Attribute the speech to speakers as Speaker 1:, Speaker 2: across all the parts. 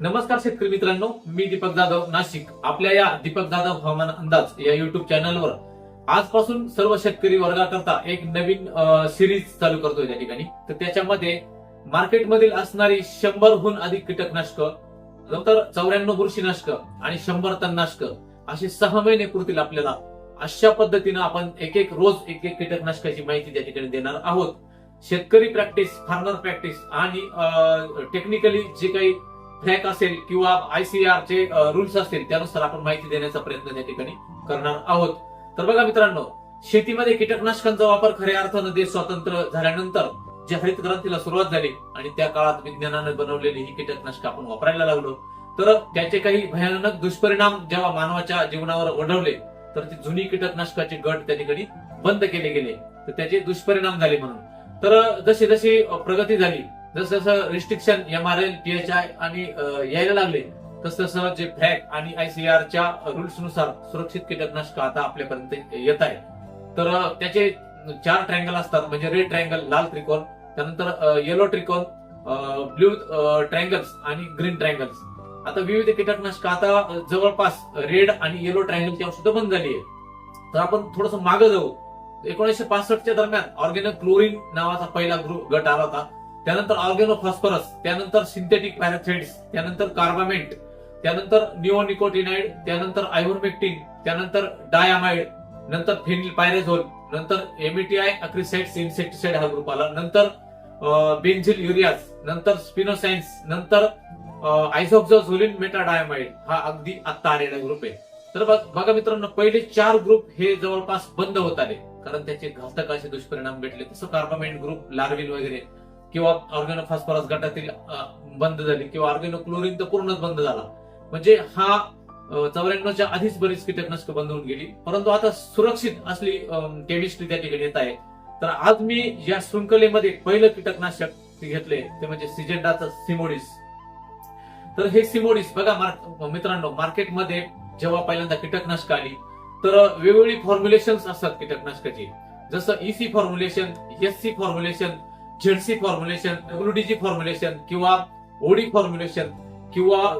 Speaker 1: नमस्कार शेतकरी मित्रांनो मी दीपक जाधव नाशिक. आपल्या या दीपक जाधव हवामान अंदाज या युट्यूब चॅनलवर आजपासून सर्व शेतकरी वर्गाकरता एक नवीन सिरीज चालू करतोय त्या ठिकाणी. तर त्याच्यामध्ये मार्केटमधील असणारी शंभरहून अधिक कीटकनाशक नंतर चौऱ्याण्णव बुरशीनाशक आणि शंभर तणनाशक असे सहा महिने पुरतील आपल्याला. अशा पद्धतीनं आपण एक एक रोज एक एक कीटकनाशकाची माहिती त्या ठिकाणी देणार आहोत. शेतकरी प्रॅक्टिस फार्मर प्रॅक्टिस आणि टेक्निकली जे काही फ्लॅक असेल किंवा आयसीआर चे रुल्स असतील त्यानुसार आपण माहिती देण्याचा प्रयत्न त्या ठिकाणी करणार आहोत. तर बघा मित्रांनो शेतीमध्ये कीटकनाशकांचा वापर खऱ्या अर्थानं देश स्वतंत्र झाल्यानंतर जे हरित क्रांतीला सुरुवात झाली आणि त्या काळात विज्ञानाने बनवलेली ही कीटकनाशक आपण वापरायला लागलो. तर त्याचे काही भयानक दुष्परिणाम जेव्हा मानवाच्या जीवनावर ओढवले तर ती जुनी कीटकनाशकाचे गट त्या ठिकाणी बंद केले गेले. तर त्याचे दुष्परिणाम झाले म्हणून. तर जशी जशी प्रगती झाली जसं जसं रिस्ट्रिक्शन एम आर एल आय आणि यायला लागले तस तसं जे फ्लॅग आणि आयसीआरच्या रुल्सनुसार सुरक्षित कीटकनाशक आता आपल्यापर्यंत येत आहे तर त्याचे चार ट्रँगल असतात म्हणजे रेड ट्रँगल लाल त्रिकोण त्यानंतर येलो त्रिकोण ब्ल्यू ट्रँगल्स आणि ग्रीन ट्रँगल्स आता विविध कीटकनाशक आता जवळपास रेड आणि येलो ट्रँगलची औषधं बंद झाली आहे तर आपण थोडस मागे जाऊ. एकोणीसशे पासष्टच्या दरम्यान ऑर्गेनिक क्लोरीन नावाचा पहिला ग्रुप गट आला होता. त्यानंतर ऑर्गेनो फॉस्फरस त्यानंतर सिंथेटिक पॅराथ्रेड्स त्यानंतर कार्बामेंट त्यानंतर निओनिकोटिनाइड त्यानंतर आयव्हरमेक्टिन त्यानंतर डायामाइड नंतर फेनिल पायरेझोल नंतर एमिटीआय अक्रिसाइड्स इन्सेक्टिसाइड हा ग्रुप आला. नंतर बेन्झिल युरियाज नंतर स्पिनोसाइन्स नंतर आयसोक्झोझोलिन मेटाडायमाइड हा अगदी आत्ता आलेला ग्रुप आहे. तर बघ- बघा मित्रांनो पहिले चार ग्रुप हे जवळपास बंद होत आले. कारण त्याचे घातक असे दुष्परिणाम भेटले. तसं कार्बामेंट ग्रुप लार्विन वगैरे किंवा ऑर्गेनो फॉस्फरस गटातील बंद झाली किंवा ऑर्गेनो क्लोरीन तर पूर्णच बंद झाला. म्हणजे हा चौऱ्याण्णवच्या आधीच बरीच कीटकनाशक बंद होऊन गेली. परंतु आता सुरक्षित असली केमिस्ट्री त्या ठिकाणी येत आहे. तर आज मी या शृंखलेमध्ये पहिलं कीटकनाशक घेतले ते म्हणजे सिजेंडाचं सिमोडिस. तर हे सिमोडिस बघा मार- मित्रांनो मार्केटमध्ये जेव्हा पहिल्यांदा कीटकनाशक आली तर वेगवेगळी फॉर्म्युलेशन असतात कीटकनाशकाची. जसं EC formulation S C formulation ZC formulation WDG formulation किंवा ओडी फॉर्म्युलेशन किंवा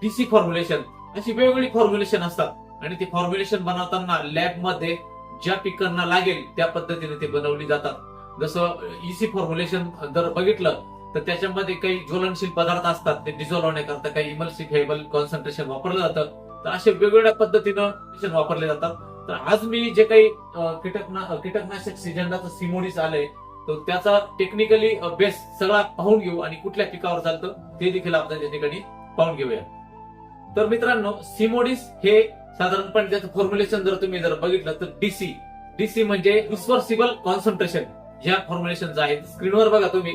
Speaker 1: टीसी फॉर्म्युलेशन अशी वेगवेगळी फॉर्म्युलेशन असतात. आणि ते फॉर्म्युलेशन बनवताना लॅबमध्ये ज्या पिकांना लागेल त्या पद्धतीने ते बनवली जातात. जसं इसी फॉर्म्युलेशन जर बघितलं तर त्याच्यामध्ये काही ज्वलनशील पदार्थ असतात ते डिझॉल्व होण्याकरता काही इमल्सिफेबल कॉन्सन्ट्रेशन वापरलं जातं. तर असे वेगवेगळ्या पद्धतीनं वापरले जातात. तर आज मी जे काही कीटकना कीटकनाशक सिजंडाचं सिमोडीस आलंय तर त्याचा टेक्निकली बेस सगळा पाहून घेऊ आणि कुठल्या पिकावर चालतं ते देखील आपण त्या ठिकाणी पाहून घेऊया. तर मित्रांनो सिमोडिस हे साधारणपणे त्याचं फॉर्म्युलेशन जर तुम्ही जर बघितलं तर डीसी डीसी म्हणजे रिस्पर्सिबल कॉन्सन्ट्रेशन ह्या फॉर्म्युलेशन आहेत स्क्रीनवर बघा तुम्ही.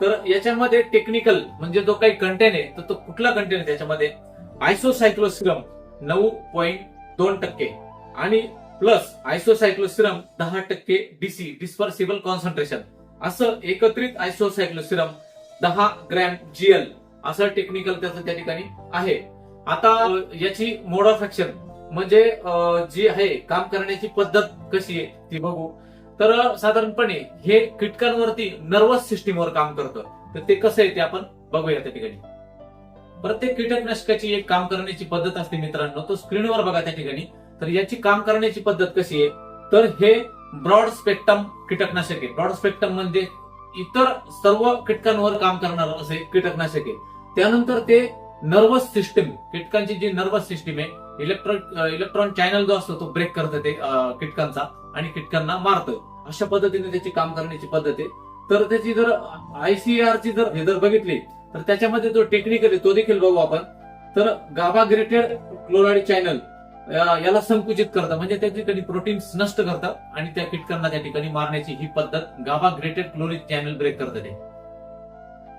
Speaker 1: तर याच्यामध्ये टेक्निकल म्हणजे जो काही कंटेन आहे तर तो कुठला कंटेन आहे त्याच्यामध्ये? आयसोसायक्लोसिगम नऊ पॉईंट दोन टक्के. आणि प्लस आयसोसायक्लोसिरम दहा टक्के डीसी डिस्पर्सिबल कॉन्सन्ट्रेशन असं एकत्रित आयसोसायक्लोसिरम दहा ग्रॅम जीएल असं टेक्निकल त्याचं त्या ठिकाणी आहे. आता याची मोड ऑफ ऍक्शन म्हणजे जी आहे काम करण्याची पद्धत कशी आहे ती बघू. तर साधारणपणे हे कीटकांवरती नर्वस सिस्टीमवर काम करतं. तर ते कसं आहे ते आपण बघूया त्या ठिकाणी. प्रत्येक कीटकनाशकाची एक काम करण्याची पद्धत असते मित्रांनो. तो स्क्रीनवर बघा त्या ठिकाणी. तर याची काम करण्याची पद्धत कशी आहे? तर हे ब्रॉड स्पेक्ट्रम कीटकनाशक आहे. ब्रॉड स्पेक्ट्रम म्हणजे इतर सर्व कीटकांवर काम करणार असे कीटकनाशक आहे. त्यानंतर ते नर्वस सिस्टीम कीटकांची जी नर्वस सिस्टीम आहे इलेक्ट्रॉन इलेक्ट्रॉन चॅनल जो असतो तो ब्रेक करतं ते कीटकांचा आणि कीटकांना मारतं. अशा पद्धतीने त्याची काम करण्याची पद्धत आहे. तर त्याची जर आयसीआर ची जर हे जर बघितली तर त्याच्यामध्ये जो टेक्निकल आहे तो देखील बघू आपण. तर गाबा ग्रेटेड क्लोराईड चॅनल याला संकुचित करतं. म्हणजे त्या ठिकाणी प्रोटीन्स नष्ट करतं आणि त्या कीटकांना त्या ठिकाणी मारण्याची ही पद्धत गाबा ग्रेटेड क्लोरिक चॅनल ब्रेक करतं ते.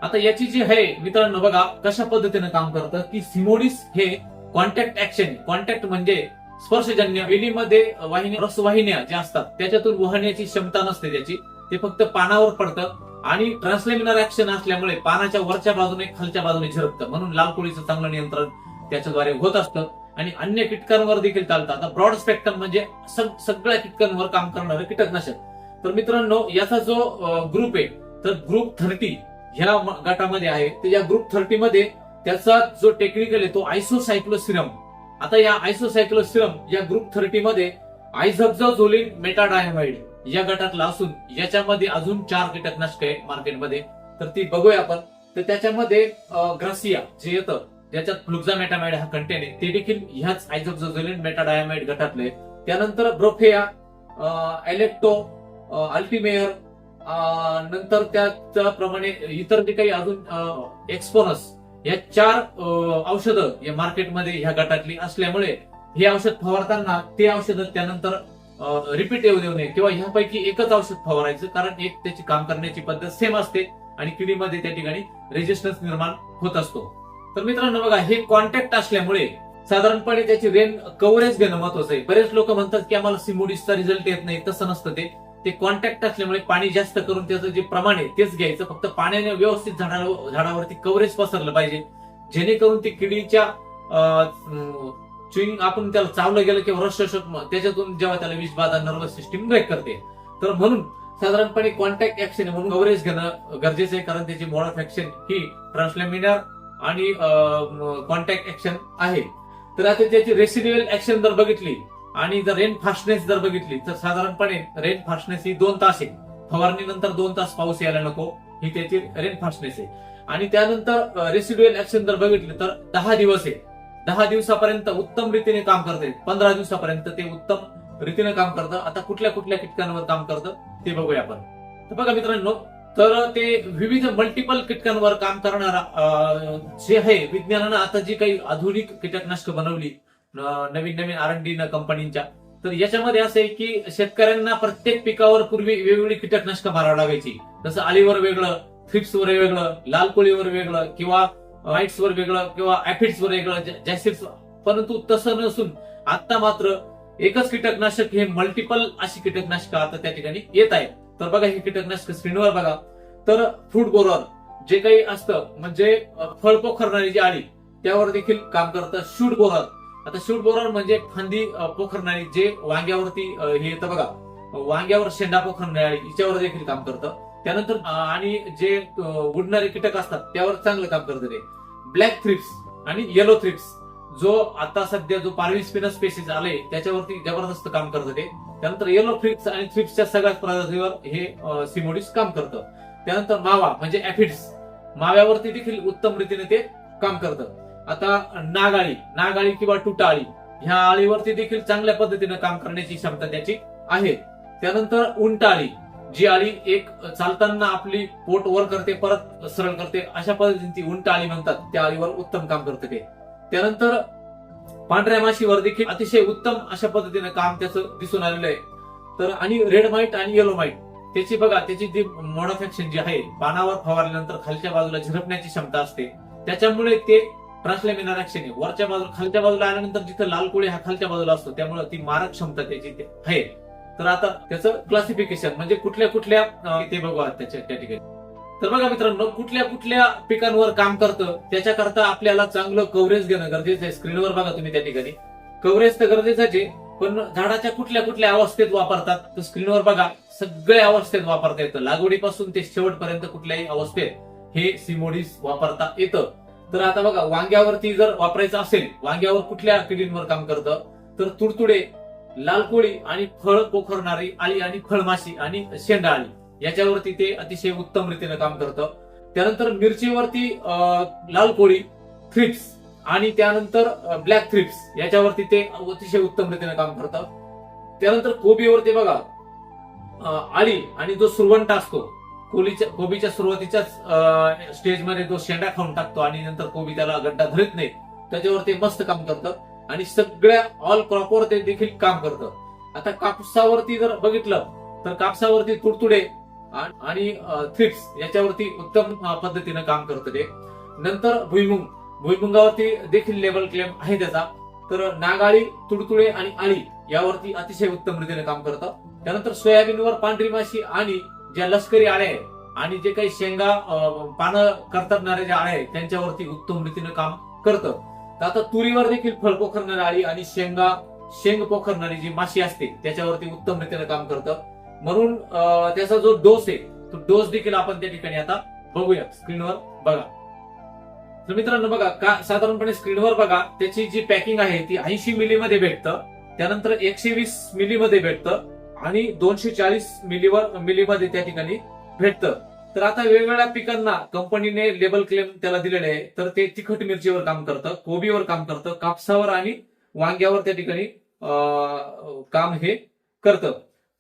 Speaker 1: आता याची जी आहे मित्रांनो बघा कशा पद्धतीने काम करतं की सिमोडिस हे कॉन्टॅक्ट ऍक्शन कॉन्टॅक्ट म्हणजे स्पर्शजन्य वेलीमध्ये वाहिन्या रसवाहिन्या ज्या असतात त्याच्यातून वाहण्याची क्षमता नसते त्याची. ते फक्त पानावर पडतं आणि ट्रान्सलेमिनर ऍक्शन असल्यामुळे पानाच्या वरच्या बाजूने खालच्या बाजूने झिरपतं. म्हणून लाल कोळीचं चांगलं नियंत्रण त्याच्याद्वारे होत असतं. आणि अन्य कीटकांवर देखील चालतं आता ब्रॉड स्पेक्ट्रम म्हणजे सगळ्या कीटकांवर काम करणारं कीटकनाशक. तर मित्रांनो याचा जो ग्रुप आहे तर ग्रुप थर्टी ह्या गटामध्ये आहे. तर या ग्रुप थर्टी मध्ये त्याचा जो टेक्निकल आहे तो आयसोसायक्लोसिरम आता या आयसोसायक्लोसिरम या ग्रुप थर्टी मध्ये आयझब्झोलिन मेटाडायमाइड या गटातला असून याच्यामध्ये अजून चार कीटकनाशक आहे मार्केटमध्ये तर ती बघूया आपण. तर त्याच्यामध्ये ग्रासिया जे येतं ज्याच्यात फ्लुक्झामेटामाइड हा कंटेन आहे ते देखील ह्याच आयझोक्झोझोलिन मेटाडायमाइड गटातले त्यानंतर ब्रोफेया एलेक्टो अल्टिमेअर नंतर त्याप्रमाणे इतर जे काही अजून एक्सपोनस या चार औषधं या मार्केटमध्ये ह्या गटातली असल्यामुळे हे औषध फवारताना ते औषधं त्यानंतर रिपीट येऊ देऊ नये किंवा ह्यापैकी एकच औषध फवारायचं कारण एक त्याची काम करण्याची पद्धत सेम असते आणि किडीमध्ये त्या ठिकाणी रेजिस्टन्स निर्माण होत असतो. तर मित्रांनो बघा हे कॉन्टॅक्ट असल्यामुळे साधारणपणे त्याची रेन कव्हरेज घेणं महत्वाचं आहे. बरेच लोक म्हणतात की आम्हाला सिमोडिसचा रिझल्ट येत नाही तसं नसतं ते. ते कॉन्टॅक्ट असल्यामुळे पाणी जास्त करून त्याचं जे प्रमाण आहे तेच घ्यायचं. फक्त पाण्याने व्यवस्थित झाडावर झाडावरती कव्हरेज पसरलं पाहिजे. जेणेकरून ती किडीच्या चुईंग आपण त्याला चावलं गेलं किंवा रस त्याच्यातून जेव्हा त्याला विष बाधा नर्वस सिस्टीम ब्रेक करते. तर म्हणून साधारणपणे कॉन्टॅक्ट ऍक्शन म्हणून कव्हरेज घेणं गरजेचं आहे कारण त्याची मोड ऑफ ऍक्शन ही ट्रान्सलेमिनर आणि कॉन्टॅक्ट ऍक्शन आहे. तर आता त्याची रेसिड्युअल ऍक्शन जर बघितली आणि जर रेन फास्टनेस जर बघितली तर साधारणपणे रेन फास्टनेस ही दोन तास आहे. फवारणीनंतर दोन तास पाऊस यायला नको ही त्याची रेन फास्टनेस आहे. आणि त्यानंतर रेसिड्युअल ऍक्शन जर बघितली तर दहा दिवस आहे. दहा दिवसापर्यंत उत्तम रीतीने काम करते. पंधरा दिवसापर्यंत ते उत्तम रीतीने काम करतं. आता कुठल्या कुठल्या कीटकांवर काम करतं ते बघूया आपण. तर बघा मित्रांनो तर ते विविध मल्टिपल कीटकांवर काम करणारा जे आहे विज्ञानानं आता जी काही आधुनिक कीटकनाशक बनवली नवीन नवीन आर एन डी कंपनीच्या तर याच्यामध्ये असं आहे की शेतकऱ्यांना प्रत्येक पिकावर पूर्वी वेगवेगळी कीटकनाशक मारावी लागायची. जसं आलीवर वेगळं थ्रिप्सवर वेगळं लाल कोळीवर वेगळं किंवा वर वेगळं किंवा ऍफिड्सवर वेगळं जॅसिड्स परंतु तसं नसून आता मात्र एकच कीटकनाशक हे मल्टिपल अशी कीटकनाशक आता त्या ठिकाणी येत आहेत. तर बघा हे कीटकनाशक स्क्रीनवर बघा. तर फूड बोरॉन जे काही असतं म्हणजे फळ पोखरणारी जी आळी त्यावर देखील काम करतं शूट बोरॉन आता शूट बोरॉन म्हणजे फांदी पोखरणारी जे वांग्यावरती हे येतं बघा. वांग्यावर शेंडा पोखरणारी हिच्यावर देखील काम करतं. त्यानंतर आणि जे उडणारे कीटक असतात त्यावर चांगलं काम करतं ते. ब्लॅक थ्रिप्स आणि येलो थ्रिप्स जो आता सध्या जो पारवी स्पिनस स्पेसिस आले त्याच्यावरती जबरदस्त काम करतं ते. त्यानंतर येलो फ्रिक्स आणि थ्रिप्सच्या सगळ्याच प्रजातीवर हे सिमोडिस काम करतं. त्यानंतर मावा म्हणजे ऍफिड्स माव्यावरती देखील उत्तम रीतीने ते काम करतं. आता नागाळी नागाळी किंवा टुटाळी ह्या आळीवरती देखील चांगल्या पद्धतीने काम करण्याची क्षमता त्याची आहे. त्यानंतर उंटाळी जी आळी एक चालताना आपली पोट वर करते परत सरळ करते अशा पद्धतीने ती उंटाळी म्हणतात. त्या आळीवर उत्तम काम करते ते. त्यानंतर पांढऱ्या माशीवर देखील अतिशय उत्तम अशा पद्धतीने काम त्याचं दिसून आलेलं आहे. तर आणि रेड माईट आणि येलो माईट त्याची बघा त्याची जी मोडोफॅक्शन जी आहे पानावर फवारल्यानंतर खालच्या बाजूला झिरपण्याची क्षमता असते. त्याच्यामुळे ते ट्रान्सलेमिनर ऍक्शन वरच्या बाजूला खालच्या बाजूला आल्यानंतर जिथं लाल कोळी हा खालच्या बाजूला असतो त्यामुळे ती मारक क्षमता त्याची आहे. तर आता त्याचं क्लासिफिकेशन म्हणजे कुठल्या कुठल्या ते बघू त्याच्या त्या ठिकाणी. तर बघा मित्रांनो कुठल्या कुठल्या पिकांवर काम करतं त्याच्याकरता आपल्याला चांगलं कव्हरेज घेणं गरजेचं आहे. स्क्रीनवर बघा तुम्ही त्या ठिकाणी. कव्हरेज तर गरजेचंच आहे पण झाडाच्या कुठल्या कुठल्या अवस्थेत वापरतात तर स्क्रीनवर बघा सगळ्या अवस्थेत वापरता येतं. लागवडीपासून ते शेवटपर्यंत कुठल्याही अवस्थेत हे सिमोडीस वापरता येतं. तर आता बघा वांग्यावरती जर वापरायचं असेल वांग्यावर कुठल्या किडींवर काम करतं तर तुडतुडे लाल कोळी आणि फळ पोखरणारी आळी आणि फळमाशी आणि शेंडा आळी याच्यावरती ते अतिशय उत्तम रीतीने काम करतं. त्यानंतर मिरचीवरती अं, लाल कोळी थ्रिप्स आणि त्यानंतर ब्लॅक थ्रिप्स याच्यावरती ते अतिशय उत्तम रीतीने काम करतं. त्यानंतर कोबीवरती बघा आळी आणि जो सुरवंट असतो कोबीच्या कोबीच्या सुरुवातीच्याच स्टेजमध्ये जो शेंडा खाऊन टाकतो आणि नंतर कोबी त्याला गड्डा धरत नाही. त्याच्यावर ते मस्त काम करतं आणि सगळ्या ऑल क्रॉपवर ते देखील काम करतं. आता कापसावरती जर बघितलं तर कापसावरती तुडतुडे आणि थ्रिप्स याच्यावरती उत्तम पद्धतीनं काम करतं ते. नंतर भुईमुंग. भुईमुंगावरती देखील लेबल क्लेम आहे त्याचा. तर नागाळी तुडतुडे आणि आळी यावरती अतिशय उत्तम रीतीने काम करतं. त्यानंतर सोयाबीनवर पांढरी माशी आणि ज्या लष्करी आळ्या आहेत आणि जे काही शेंगा पानं करतरणारे जे आळ्या आहेत त्यांच्यावरती उत्तम रीतीने काम करतं. तर आता तुरीवर देखील फळ पोखरणारी आळी आणि शेंगा शेंग पोखरणारी जी माशी असते त्याच्यावरती उत्तम रीतीने काम करतं. म्हणून त्याचा जो डोस आहे तो डोस देखील आपण त्या ठिकाणी आता बघूया स्क्रीनवर बघा. तर मित्रांनो बघा का साधारणपणे स्क्रीनवर बघा त्याची जी पॅकिंग आहे ती ऐंशी मिली मध्ये भेटतं त्यानंतर एकशे वीस मिली मध्ये भेटतं आणि दोनशे चाळीस मिलीवर मिलीमध्ये त्या ठिकाणी भेटतं. तर आता वेगवेगळ्या पिकांना कंपनीने लेबल क्लेम त्याला दिलेले आहे तर ते तिखट मिरचीवर काम करतं कोबीवर काम करतं कापसावर आणि वांग्यावर त्या ठिकाणी काम हे करतं.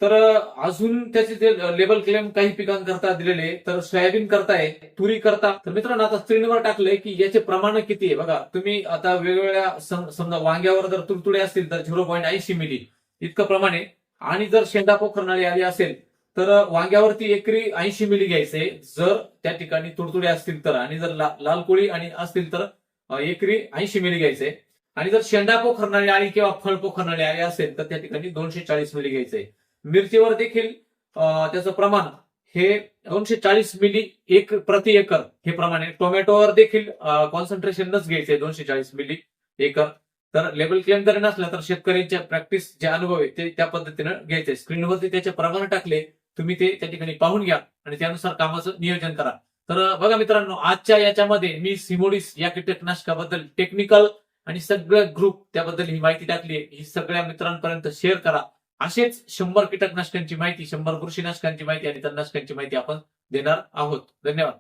Speaker 1: तर अजून त्याचे ते लेबल क्लेम काही पिकांकरता दिलेले तर सोयाबीन करताय तुरी करता. तर मित्रांनो आता स्क्रीनवर टाकलंय की याचे प्रमाण किती आहे? बघा तुम्ही आता वेगवेगळ्या समजा वांग्यावर जर तुडतुडे असतील तर झिरो पॉईंट ऐंशी मिली. इतकं प्रमाण आहे. आणि जर शेंडा पोखरणारी आली असेल तर वांग्यावरती एकरी ऐंशी मिली घ्यायचे. जर त्या ठिकाणी तुडतुडे असतील तर आणि जर ला- लाल कोळी आणि असतील तर एकरी ऐंशी मिली घ्यायचे. आणि जर शेंडा पोखरणारी आली किंवा फळ पोखरणारी आली असेल तर त्या ठिकाणी दोनशे चाळीस मिली घ्यायचे. मिरचीवर देखील त्याचं प्रमाण हे दोनशे चाळीस मिली एक प्रति एकर हे प्रमाण आहे. टोमॅटोवर देखील कॉन्सन्ट्रेशनच घ्यायचंय दोनशे चाळीस मिली एकर. तर लेबल क्लेम जरी नसला तर शेतकऱ्यांच्या प्रॅक्टिस जे अनुभव आहे ते त्या पद्धतीनं घ्यायचे स्क्रीनवरती त्याचे प्रमाण टाकले तुम्ही ते त्या ठिकाणी पाहून घ्या आणि त्यानुसार कामाचं नियोजन करा. तर बघा मित्रांनो आजच्या याच्यामध्ये मी सिमोडिस या कीटकनाशकाबद्दल टेक्निकल आणि सगळ्या ग्रुप त्याबद्दल ही माहिती टाकली ही सगळ्या मित्रांपर्यंत शेअर करा. असेच शंभर कीटकनाशकांची माहिती शंभर कृषीनाशकांची माहिती आणि तणनाशकांची माहिती आपण देणार आहोत. धन्यवाद.